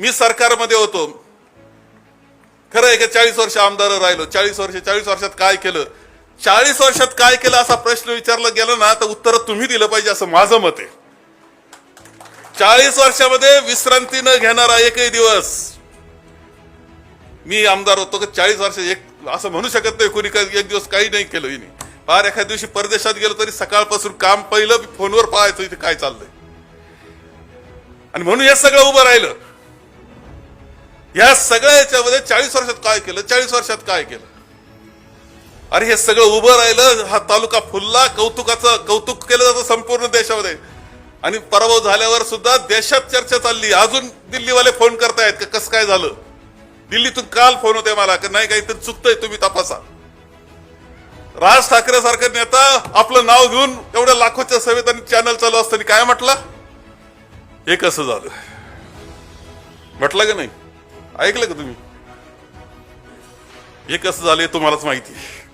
मी सरकारमध्ये होतो. खरं आहे का चाळीस वर्ष आमदार राहिलो चाळीस वर्ष चाळीस वर्षात काय केलं? चाळीस वर्षात काय केलं असा प्रश्न विचारला गेला ना तर उत्तर तुम्ही दिलं पाहिजे असं माझं मत आहे. चाळीस वर्षामध्ये विश्रांती न घेणारा एकही दिवस. मी आमदार होतो की चाळीस वर्ष एक असं म्हणू शकत नाही कोणी काही एक दिवस काही नाही केलं हिने. फार एखाद्या दिवशी परदेशात गेलो तरी सकाळपासून काम पहिलं फोनवर पाहायचं इथे काय चाललंय. आणि म्हणून हे सगळं उभं राहिलं. या सगळ्या याच्यामध्ये चाळीस वर्षात काय केलं? चाळीस वर्षात काय केलं? अरे हे सगळं उभं राहिलं हा तालुका फुलला कौतुकाचं कौतुक केलं जातं संपूर्ण देशामध्ये. आणि पराभव झाल्यावर सुद्धा देशात चर्चा चालली. अजून दिल्लीवाले फोन करतायत का कसं काय झालं? दिल्लीतून काल फोन होते मला का नाही काहीतरी चुकतंय तुम्ही तपासा. राज ठाकरे सारखा नेता आपलं नाव घेऊन एवढ्या लाखोच्या सभेत आणि चॅनल चालू असताना काय म्हटलं? हे कसं झालं? म्हटलं का नाही? ऐकलं का तुम्ही हे कसं झालं तुम्हालाच माहिती आहे.